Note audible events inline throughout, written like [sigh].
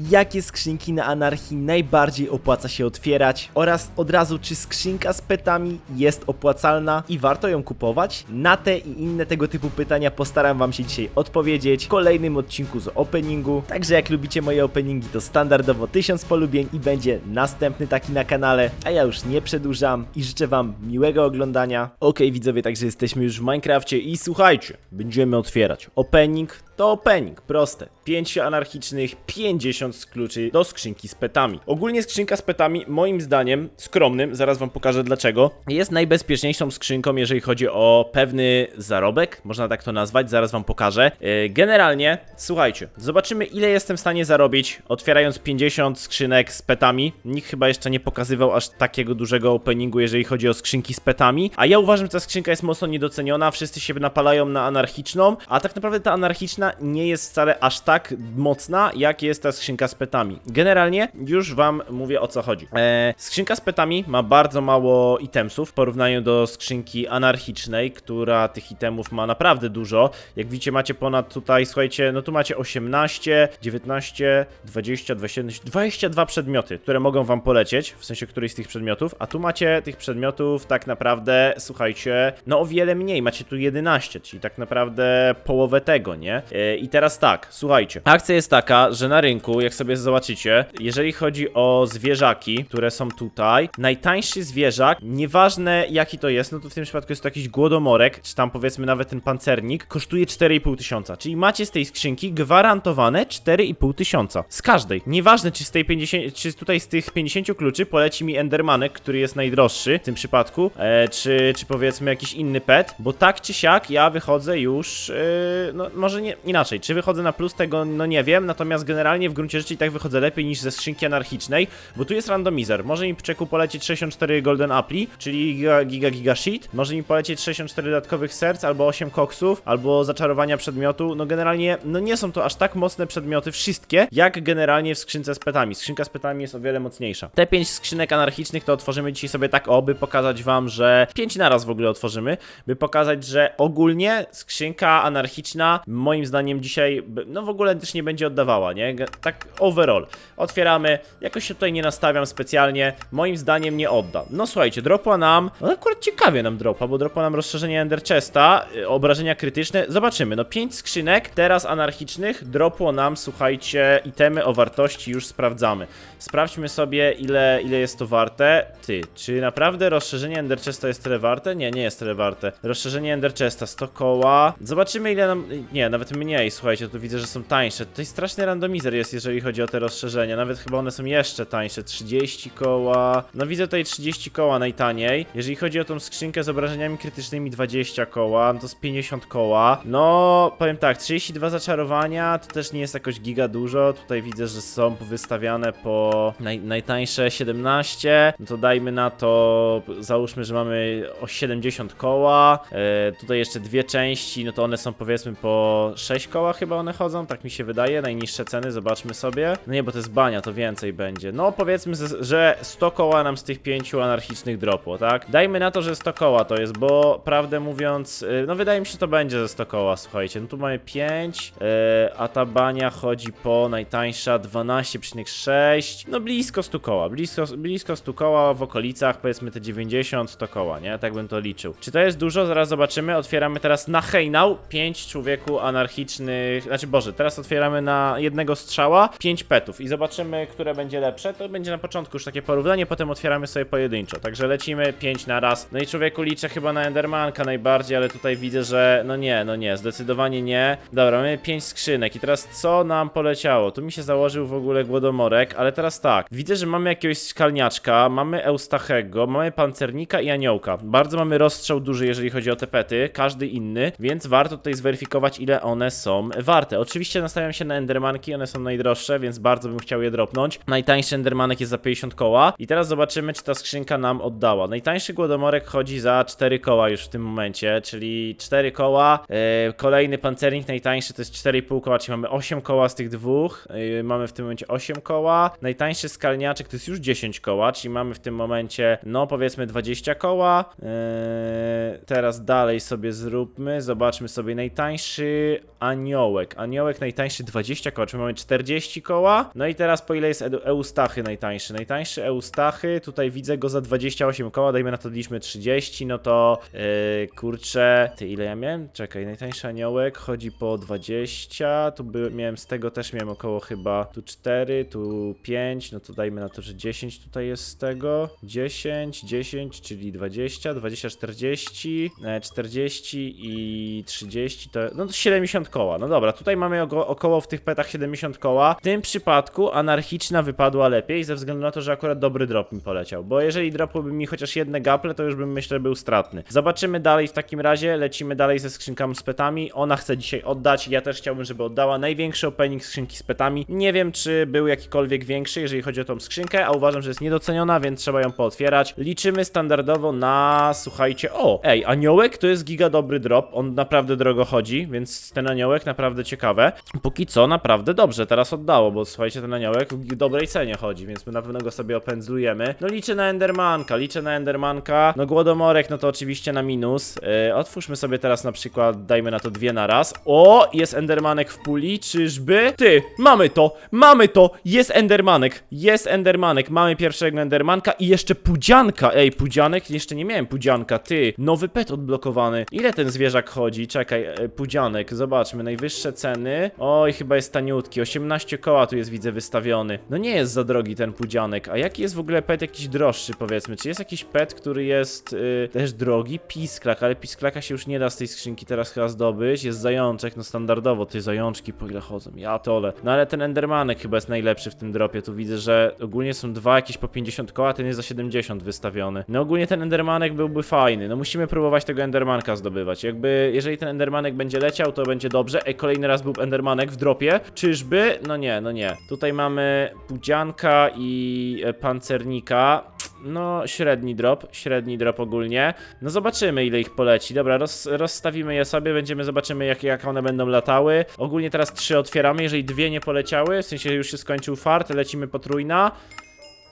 jakie skrzynki na anarchii najbardziej opłaca się otwierać oraz od razu czy skrzynka z petami jest opłacalna i warto ją kupować? Na te i inne tego typu pytania postaram wam się dzisiaj odpowiedzieć w kolejnym odcinku z openingu. Także jak lubicie moje openingi to standardowo 1000 polubień i będzie następny taki na kanale, a ja już nie przedłużam i życzę wam miłego oglądania. Okej widzowie, także jesteśmy już w Minecrafcie i słuchajcie, będziemy otwierać opening to opening, proste. 5 anarchicznych, 50 z kluczy do skrzynki z petami. Ogólnie skrzynka z petami, moim zdaniem, skromnym, zaraz wam pokażę dlaczego, jest najbezpieczniejszą skrzynką, jeżeli chodzi o pewny zarobek, można tak to nazwać, zaraz wam pokażę. Yy, Generalnie, słuchajcie, zobaczymy ile jestem w stanie zarobić, otwierając 50 skrzynek z petami. Nikt chyba jeszcze nie pokazywał aż takiego dużego openingu, jeżeli chodzi o skrzynki z petami, a ja uważam, że ta skrzynka jest mocno niedoceniona, wszyscy się napalają na anarchiczną, a tak naprawdę ta anarchiczna nie jest wcale aż tak mocna, jak jest ta skrzynka z petami. Generalnie już wam mówię o co chodzi. Eee, skrzynka z petami ma bardzo mało itemsów w porównaniu do skrzynki anarchicznej, która tych itemów ma naprawdę dużo. Jak widzicie macie ponad tutaj, słuchajcie, no tu macie 18, 19, 20, 21, 22 przedmioty, które mogą wam polecieć, w sensie któryś z tych przedmiotów, a tu macie tych przedmiotów tak naprawdę, słuchajcie, no o wiele mniej, macie tu 11, czyli tak naprawdę połowę tego, nie? E, I teraz tak, słuchajcie, akcja jest taka, że na rynku, jak sobie zobaczycie, jeżeli chodzi o zwierzaki, które są tutaj, najtańszy zwierzak, nieważne jaki to jest, no to w tym przypadku jest to jakiś głodomorek, czy tam powiedzmy nawet ten pancernik, kosztuje 4,5 tysiąca, czyli macie z tej skrzynki gwarantowane 4,5 tysiąca. Z każdej. Nieważne, czy z tej 50, czy tutaj z tych 50 kluczy poleci mi Endermanek, który jest najdroższy w tym przypadku, e, czy, czy powiedzmy jakiś inny pet, bo tak czy siak ja wychodzę już, e, no może nie, inaczej, czy wychodzę na plus tego, no nie wiem, natomiast generalnie w gruncie rzeczy i tak wychodzę lepiej niż ze skrzynki anarchicznej, bo tu jest randomizer. Może mi w czeku polecieć 64 golden appli, czyli giga, giga, giga shit, może mi polecieć 64 dodatkowych serc, albo 8 koksów, albo zaczarowania przedmiotu, no generalnie, no nie są to aż tak mocne przedmioty, wszystkie, jak generalnie w skrzynce z petami. Skrzynka z petami jest o wiele mocniejsza. Te 5 skrzynek anarchicznych to otworzymy dzisiaj sobie tak o, by pokazać wam, że 5 naraz w ogóle otworzymy, by pokazać, że ogólnie skrzynka anarchiczna moim zdaniem dzisiaj, b- no w ogóle też nie będzie oddawała, nie? Tak overall. Otwieramy, jakoś się tutaj nie nastawiam specjalnie, moim zdaniem nie odda. No słuchajcie, dropła nam, no akurat ciekawie nam dropła, bo dropła nam rozszerzenie Ender Chesta, y, obrażenia krytyczne, zobaczymy, no 5 skrzynek, teraz anarchicznych, dropło nam, słuchajcie, itemy o wartości już sprawdzamy. Sprawdźmy sobie, ile, ile jest to warte. Ty, czy naprawdę rozszerzenie Ender Chesta jest tyle warte? Nie, nie jest tyle warte. Rozszerzenie Ender Chesta 100 koła. Zobaczymy ile nam... Nie, nawet mniej, słuchajcie, tu widzę, że są tańsze. Tutaj straszny randomizer jest, jeżeli chodzi o te rozszerzenia. Nawet chyba one są jeszcze tańsze. 30 koła. No widzę tutaj 30 koła najtaniej. Jeżeli chodzi o tą skrzynkę z obrażeniami krytycznymi 20 koła, no to z 50 koła. No, powiem tak, 32 zaczarowania to też nie jest jakoś giga dużo. Tutaj widzę, że są wystawiane po naj, najtańsze 17. No to dajmy na to, załóżmy, że mamy o 70 koła. E, tutaj jeszcze dwie części, no to one są powiedzmy po 6 koła chyba one chodzą, tak mi się wydaje. Najniższe ceny, zobaczmy sobie. No nie, bo to jest bania, to więcej będzie. No powiedzmy, że 100 koła nam z tych pięciu anarchicznych dropło, tak? Dajmy na to, że 100 koła to jest, bo prawdę mówiąc, y, no wydaje mi się, że to będzie ze 100 koła, słuchajcie. No tu mamy 5, y, a ta bania chodzi po najtańsza 12,6. No blisko 100 koła, blisko, blisko 100 koła w okolicach, powiedzmy te 90, 100 koła, nie? Tak bym to liczył. Czy to jest dużo? Zaraz zobaczymy. Otwieramy teraz na hejnał 5 człowieku anarchicznych, znaczy Boże, teraz otwieramy na jednego strzała 5 petów i zobaczymy, które będzie lepsze. To będzie na początku już takie porównanie, potem otwieramy sobie pojedynczo. Także lecimy 5 na raz. No i człowieku liczę chyba na Endermanka najbardziej, ale tutaj widzę, że no nie, no nie, zdecydowanie nie. Dobra, mamy 5 skrzynek i teraz co nam poleciało? Tu mi się założył w ogóle głodomorek, ale teraz tak. Widzę, że mamy jakiegoś skalniaczka, mamy Eustachego, mamy pancernika i aniołka. Bardzo mamy rozstrzał duży, jeżeli chodzi o te pety, każdy inny, więc warto tutaj zweryfikować, ile one są warte. Oczywiście nastawiam się na Endermanki, one są najdroższe, więc bardzo bym chciał je dropnąć. Najtańszy Endermanek jest za 50 koła i teraz zobaczymy, czy ta skrzynka nam oddała. Najtańszy głodomorek chodzi za 4 koła już w tym momencie, czyli 4 koła. E, kolejny pancernik najtańszy to jest 4,5 koła, czyli mamy 8 koła z tych dwóch. E, mamy w tym momencie 8 koła. Najtańszy skalniaczek to jest już 10 koła, czyli mamy w tym momencie, no powiedzmy 20 koła. E, teraz dalej sobie zróbmy, zobaczmy sobie najtańszy aniołek. Aniołek najtańszy 20 koła, czy mamy 40 koła? No i teraz po ile jest Eustachy najtańszy? Najtańszy Eustachy, tutaj widzę go za 28 koła, dajmy na to liczmy 30, no to yy, kurczę, ty ile ja miałem? Czekaj, najtańszy aniołek chodzi po 20, tu by, miałem z tego też miałem około chyba tu 4, tu 5, no to dajmy na to, że 10 tutaj jest z tego, 10, 10, czyli 20, 20, 40, e, 40 i 30 to, no to 70 koła, no dobra, tutaj mamy oko, około w tych petach 70 koła, w tym przypadku anarchiczna wypadła lepiej ze względu na to, że akurat dobry drop mi poleciał, bo jeżeli dropłby mi chociaż jedne gaple, to już bym myślę był stratny. Zobaczymy dalej w takim razie, lecimy dalej ze skrzynkami z petami, ona chce dzisiaj oddać, ja też chciałbym, żeby oddała największy opening skrzynki z petami, nie wiem czy był jakikolwiek większy, jeżeli chodzi o tą skrzynkę, a uważam, że jest niedoceniona, więc trzeba ją pootwierać. Liczymy standardowo na, słuchajcie, o, ej, aniołek to jest giga dobry drop, on naprawdę drogo chodzi, więc ten aniołek naprawdę ciekawe. Póki co naprawdę dobrze teraz oddało, bo słuchajcie, ten aniołek w dobrej cenie chodzi, więc my na pewno go sobie opędzlujemy. No liczę na Endermanka, liczę na Endermanka, no głodomorek, no to oczywiście na minus. Yy, otwórzmy sobie teraz na przykład, dajmy na to dwie na raz. O, jest Endermanek w puli, czyżby? Ty, mamy to, mamy to, jest Endermanek, jest Endermanek, mamy pierwszego Endermanka i jeszcze pudzianka, ej, pudzianek, jeszcze nie miałem pudzianka, ty, nowy pet odblokowany. Ile ten zwierzak chodzi? Czekaj, e, pudzianek, zobaczmy, najwyższe ceny. Oj, chyba jest taniutki, 18 koła tu jest, widzę, wystawiony. No nie jest za drogi ten pudzianek, a jaki jest w ogóle pet jakiś droższy, powiedzmy? Czy jest jakiś pet, który jest y, też drogi? Pisklak, ale pisklaka się już nie da z tej skrzynki teraz chyba zdobyć. Jest zajączek, no standardowo, ty zajączki po ile chodzą, ja tole. No ale ten Endermanek chyba jest najlepszy w tym dropie, tu widzę, że ogólnie są dwa jakieś po 50 koła, ten jest za 70 wystawiony. No ogólnie ten Endermanek byłby fajny, no musimy próbować tego Endermanka zdobywać. Jakby, jeżeli ten Endermanek będzie leciał, to będzie dobrze. Ej, kolejny raz był Endermanek w dropie. Czyżby? No nie, no nie. Tutaj mamy Pudzianka i e, Pancernika. No, średni drop, średni drop ogólnie. No zobaczymy ile ich poleci. Dobra, roz, rozstawimy je sobie, będziemy zobaczymy jak, jak one będą latały. Ogólnie teraz trzy otwieramy, jeżeli dwie nie poleciały, w sensie już się skończył fart, lecimy potrójna.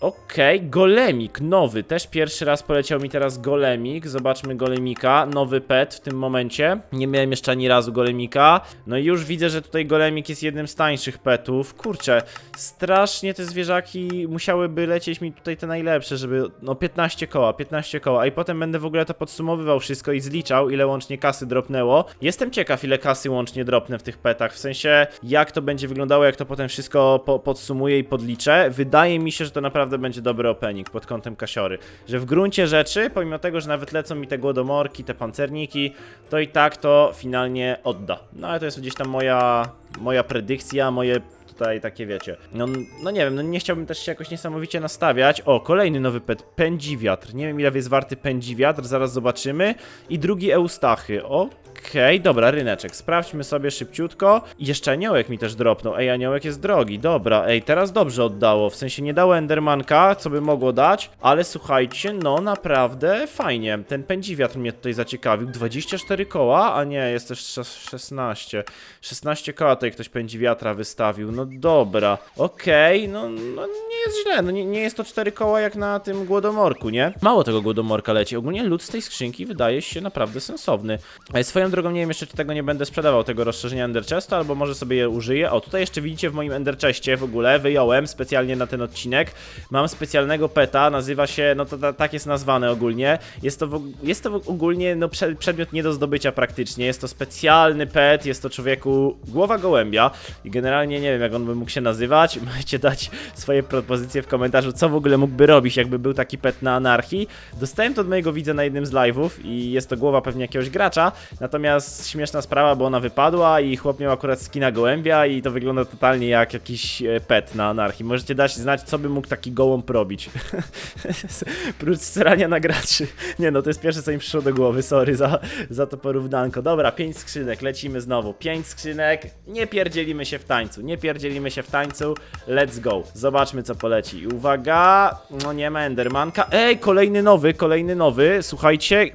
Okej, golemik, nowy, też pierwszy raz poleciał mi teraz golemik, zobaczmy golemika, nowy pet w tym momencie, nie miałem jeszcze ani razu golemika, no i już widzę, że tutaj golemik jest jednym z tańszych petów, kurczę, strasznie te zwierzaki musiałyby lecieć mi tutaj te najlepsze, żeby, no 15 koła, 15 koła, i potem będę w ogóle to podsumowywał wszystko i zliczał, ile łącznie kasy dropnęło, jestem ciekaw, ile kasy łącznie dropnę w tych petach, w sensie, jak to będzie wyglądało, jak to potem wszystko po podsumuję i podliczę, wydaje mi się, że to naprawdę będzie dobry opening pod kątem kasiory. Że w gruncie rzeczy, pomimo tego, że nawet lecą mi te głodomorki, te pancerniki, to i tak to finalnie odda. No ale to jest gdzieś tam moja, moja predykcja, moje tutaj takie wiecie. No, no nie wiem, no nie chciałbym też się jakoś niesamowicie nastawiać. O, kolejny nowy pet, pędziwiatr. Nie wiem ile jest warty pędziwiatr, zaraz zobaczymy. I drugi Eustachy. Okej, dobra, ryneczek. Sprawdźmy sobie szybciutko. I jeszcze aniołek mi też dropnął. Ej, aniołek jest drogi, dobra. Ej, teraz dobrze oddało. W sensie nie dało Endermanka, co by mogło dać, ale słuchajcie, no naprawdę fajnie. Ten pędziwiatr mnie tutaj zaciekawił. 24 koła, a nie, jest też szes- 16. 16 koła tutaj ktoś pędziwiatra wystawił. No dobra, okej, no, no nie jest źle. No nie, nie jest to 4 koła jak na tym głodomorku, nie? Mało tego głodomorka leci. Ogólnie lód z tej skrzynki wydaje się naprawdę sensowny. A swoją drogą nie wiem jeszcze, czy tego nie będę sprzedawał, tego rozszerzenia Ender Chesta, albo może sobie je użyję. O, tutaj jeszcze widzicie w moim Ender Chestie w ogóle, wyjąłem specjalnie na ten odcinek. Mam specjalnego peta, nazywa się, no to ta, tak jest nazwane ogólnie. Jest to, w, jest to ogólnie no, prze, przedmiot nie do zdobycia praktycznie. Jest to specjalny pet, jest to człowieku głowa gołębia i generalnie nie wiem, jak on by mógł się nazywać. [laughs] Możecie dać swoje propozycje w komentarzu, co w ogóle mógłby robić, jakby był taki pet na anarchii. Dostałem to od mojego widza na jednym z live'ów i jest to głowa pewnie jakiegoś gracza, natomiast śmieszna sprawa, bo ona wypadła i chłop miał akurat skina gołębia i to wygląda totalnie jak jakiś e, pet na anarchii. Możecie dać znać, co by mógł taki gołąb robić. [laughs] Prócz strania na graczy. [laughs] Nie no, to jest pierwsze, co mi przyszło do głowy, sorry za, za to porównanko. Dobra, pięć skrzynek, lecimy znowu. Pięć skrzynek, nie pierdzielimy się w tańcu, nie pierdzielimy się w tańcu, let's go. Zobaczmy, co poleci. Uwaga, no nie ma Endermanka. Ej, kolejny nowy, kolejny nowy. Słuchajcie,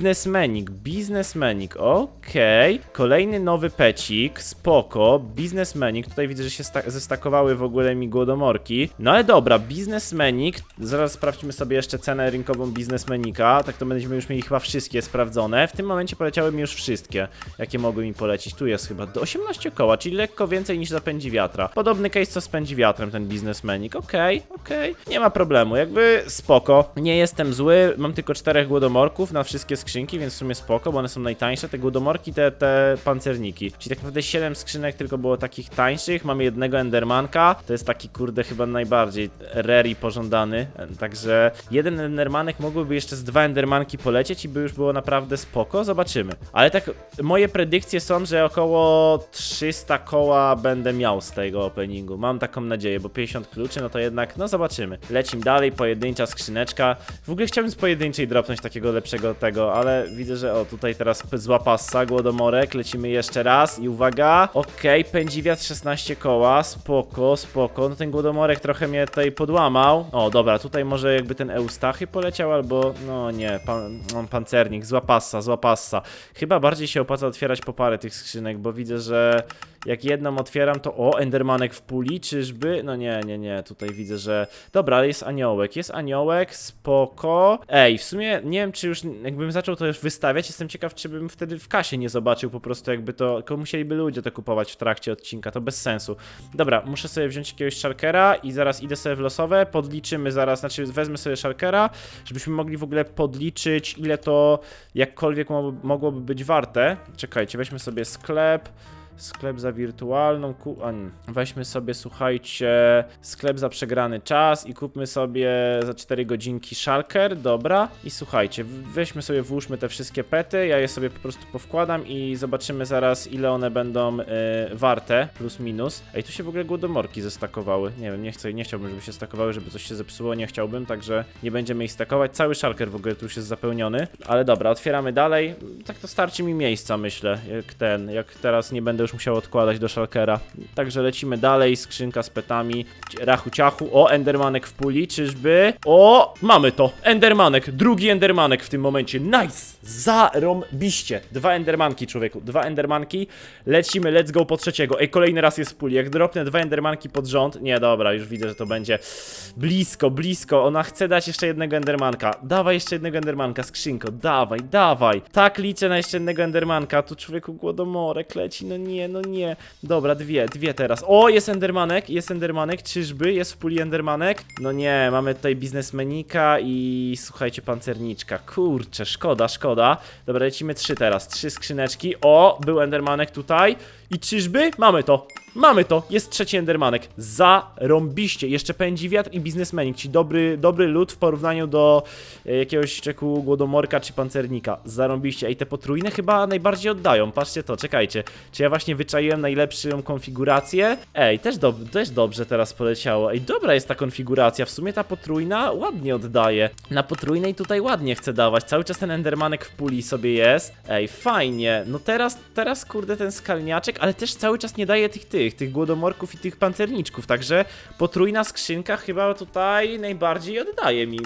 biznesmenik, biznesmenik, okej. Kolejny nowy pecik, spoko. Biznesmenik, tutaj widzę, że się sta- zestakowały w ogóle mi głodomorki. No ale dobra, biznesmenik. Zaraz sprawdźmy sobie jeszcze cenę rynkową biznesmenika. Tak to będziemy już mieli chyba wszystkie sprawdzone. W tym momencie poleciały mi już wszystkie, jakie mogły mi polecić. Tu jest chyba do 18 koła, czyli lekko więcej niż zapędzi wiatra. Podobny case co spędzi wiatrem ten biznesmenik. Okej, okej, nie ma problemu, jakby spoko. Nie jestem zły, mam tylko czterech głodomorków na wszystkie skrzynki, więc w sumie spoko, bo one są najtańsze. Te głodomorki, te, te pancerniki. Czyli tak naprawdę 7 skrzynek tylko było takich tańszych. Mamy jednego endermanka, to jest taki kurde chyba najbardziej rare i pożądany. Także jeden endermanek mógłby jeszcze z dwa endermanki polecieć i by już było naprawdę spoko. Zobaczymy. Ale tak, moje predykcje są, że około 300 koła będę miał z tego openingu. Mam taką nadzieję, bo 50 kluczy, no to jednak, no zobaczymy. Lecim dalej, pojedyncza skrzyneczka. W ogóle chciałbym z pojedynczej dropnąć takiego lepszego tego, ale widzę, że o, tutaj teraz zła passa, głodomorek, lecimy jeszcze raz i uwaga. Okej, pędziwiat 16 koła, spoko, spoko. No ten głodomorek trochę mnie tutaj podłamał. O, dobra, tutaj może jakby ten Eustachy poleciał, albo, no nie, pan, on pancernik, zła passa, zła passa. Chyba bardziej się opłaca otwierać po parę tych skrzynek, bo widzę, że jak jedną otwieram, to o, Endermanek w puli, czyżby? No nie, nie, nie, tutaj widzę, że... Dobra, jest aniołek, jest aniołek, spoko. Ej, w sumie nie wiem, czy już jakbym zaczął to już wystawiać, jestem ciekaw, czy bym wtedy w kasie nie zobaczył po prostu jakby to... Tylko musieliby ludzie to kupować w trakcie odcinka, to bez sensu. Dobra, muszę sobie wziąć jakiegoś szalkera i zaraz idę sobie w losowe, podliczymy zaraz, znaczy wezmę sobie szalkera, żebyśmy mogli w ogóle podliczyć, ile to jakkolwiek mo- mogłoby być warte. Czekajcie, weźmy sobie sklep. Sklep za wirtualną, ku... a nie. weźmy sobie, słuchajcie, sklep za przegrany czas i kupmy sobie za 4 godzinki shulker, dobra. I słuchajcie, weźmy sobie, włóżmy te wszystkie pety, ja je sobie po prostu powkładam i zobaczymy zaraz, ile one będą e, warte, plus minus. Ej, tu się w ogóle głodomorki zestakowały, nie wiem, nie chcę, nie chciałbym, żeby się stakowały, żeby coś się zepsuło, nie chciałbym, także nie będziemy ich stakować. Cały shulker w ogóle tu już jest zapełniony, ale dobra, otwieramy dalej. Tak to starczy mi miejsca, myślę, jak ten, jak teraz nie będę już musiał odkładać do shulkera. Także lecimy dalej, skrzynka z petami, rachu ciachu, o, endermanek w puli, czyżby? O, mamy to, endermanek, drugi endermanek w tym momencie, nice, zarąbiście, dwa endermanki, człowieku, dwa endermanki, lecimy, let's go po trzeciego, ej, kolejny raz jest w puli, jak dropnę dwa endermanki pod rząd, nie, dobra, już widzę, że to będzie blisko, blisko, ona chce dać jeszcze jednego endermanka, dawaj jeszcze jednego endermanka, skrzynko, dawaj, dawaj, tak liczę na jeszcze jednego endermanka, tu człowieku głodomorek leci, no nie, no nie, dobra, dwie, dwie teraz, o, jest endermanek, jest endermanek, czyżby, jest w puli endermanek, no nie, mamy tutaj biznesmenika i słuchajcie, pancerniczka, kurczę, szkoda, szkoda, dobra, lecimy trzy teraz, trzy skrzyneczki, o, był endermanek tutaj. I czyżby, mamy to, Mamy to, jest trzeci endermanek. Zarąbiście. Jeszcze pędzi wiatr i biznesmenik, ci dobry, dobry lud w porównaniu do e, jakiegoś czeku głodomorka czy pancernika. Zarąbiście. Ej, te potrójne chyba najbardziej oddają. Patrzcie to, czekajcie. Czy ja właśnie wyczaiłem najlepszą konfigurację? Ej, też, dob też dobrze teraz poleciało. Ej, dobra jest ta konfiguracja. W sumie ta potrójna ładnie oddaje. Na potrójnej tutaj ładnie chcę dawać. Cały czas ten endermanek w puli sobie jest. Ej, fajnie. No teraz, teraz kurde ten skalniaczek, ale też cały czas nie daje tych tych, tych głodomorków i tych pancerniczków, także potrójna skrzynka chyba tutaj najbardziej oddaje mi,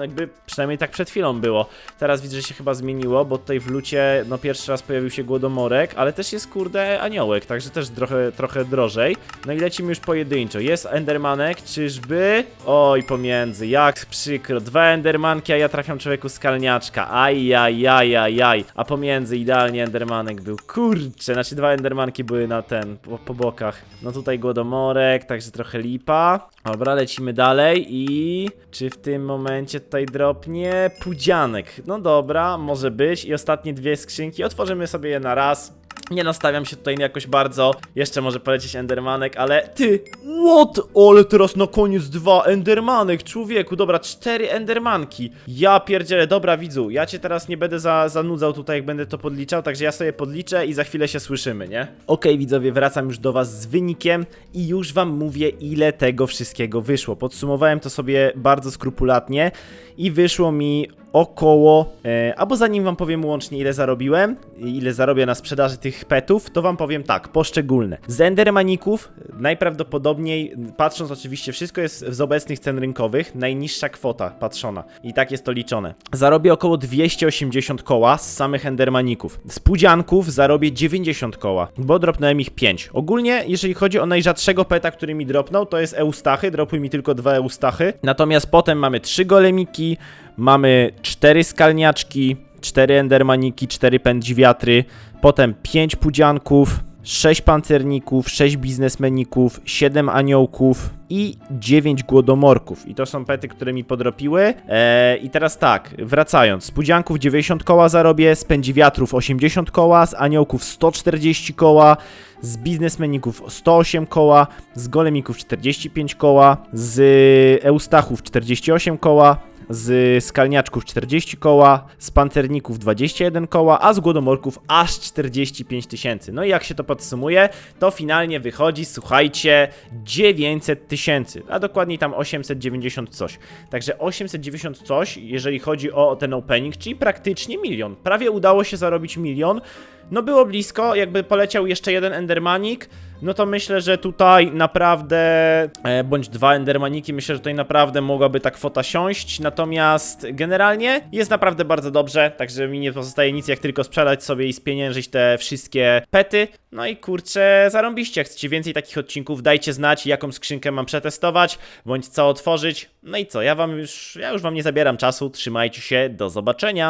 jakby przynajmniej tak przed chwilą było. Teraz widzę, że się chyba zmieniło, bo tutaj w lucie, no pierwszy raz pojawił się głodomorek, ale też jest kurde aniołek, także też trochę, trochę drożej. No i lecimy już pojedynczo. Jest endermanek, czyżby? Oj, pomiędzy, jak przykro. Dwa endermanki, a ja trafiam człowieku skalniaczka. Aj, aj, aj, aj, aj. A pomiędzy idealnie endermanek był. Kurczę, znaczy dwa endermanki były na ten, po, po bokach. No tutaj głodomorek, także trochę lipa. Dobra, lecimy dalej i... Czy w tym momencie tutaj dropnie pudzianek? No dobra, może być. I ostatnie dwie skrzynki. Otworzymy sobie je na raz. Nie nastawiam się tutaj jakoś bardzo. Jeszcze może polecieć Endermanek, ale ty! What? Ale teraz na koniec dwa Endermanek, człowieku. Dobra, cztery Endermanki. Ja pierdzielę, dobra widzu, ja cię teraz nie będę za, zanudzał tutaj, jak będę to podliczał, także ja sobie podliczę i za chwilę się słyszymy, nie? Okej widzowie, wracam już do was z wynikiem i już wam mówię, ile tego wszystkiego wyszło. Podsumowałem to sobie bardzo skrupulatnie i wyszło mi około, e, albo zanim wam powiem łącznie ile zarobiłem, ile zarobię na sprzedaży tych petów, to wam powiem tak, poszczególne. Z Endermaników najprawdopodobniej, patrząc oczywiście, wszystko jest z obecnych cen rynkowych, najniższa kwota patrzona i tak jest to liczone. Zarobię około 280 koła z samych Endermaników. Z pudzianków zarobię 90 koła, bo dropnąłem ich 5. Ogólnie, jeżeli chodzi o najrzadszego peta, który mi dropnął, to jest Eustachy, dropły mi tylko dwa Eustachy. Natomiast potem mamy trzy golemiki, mamy cztery skalniaczki, cztery endermaniki, cztery pędźwiatry, potem pięć pudzianków, sześć pancerników, sześć biznesmeników, siedem aniołków i dziewięć głodomorków. I to są pety, które mi podropiły. Eee, I teraz tak, wracając. Z pudzianków 90 koła zarobię, z pędziwiatrów 80 koła, z aniołków 140 koła, z biznesmeników 108 koła, z golemików 45 koła, z eustachów 48 koła, z skalniaczków 40 koła, z pancerników 21 koła, a z głodomorków aż 45 tysięcy. No i jak się to podsumuje, to finalnie wychodzi, słuchajcie, 900 tysięcy, a dokładniej tam 890 coś. Także 890 coś, jeżeli chodzi o ten opening, czyli praktycznie milion. Prawie udało się zarobić milion. No było blisko, jakby poleciał jeszcze jeden endermanik, no to myślę, że tutaj naprawdę, e, bądź dwa endermaniki, myślę, że tutaj naprawdę mogłaby ta kwota siąść, natomiast generalnie jest naprawdę bardzo dobrze, także mi nie pozostaje nic jak tylko sprzedać sobie i spieniężyć te wszystkie pety, no i kurczę, zarąbiście, jak chcecie więcej takich odcinków, dajcie znać, jaką skrzynkę mam przetestować, bądź co otworzyć, no i co, ja wam już, ja już wam nie zabieram czasu, trzymajcie się, do zobaczenia!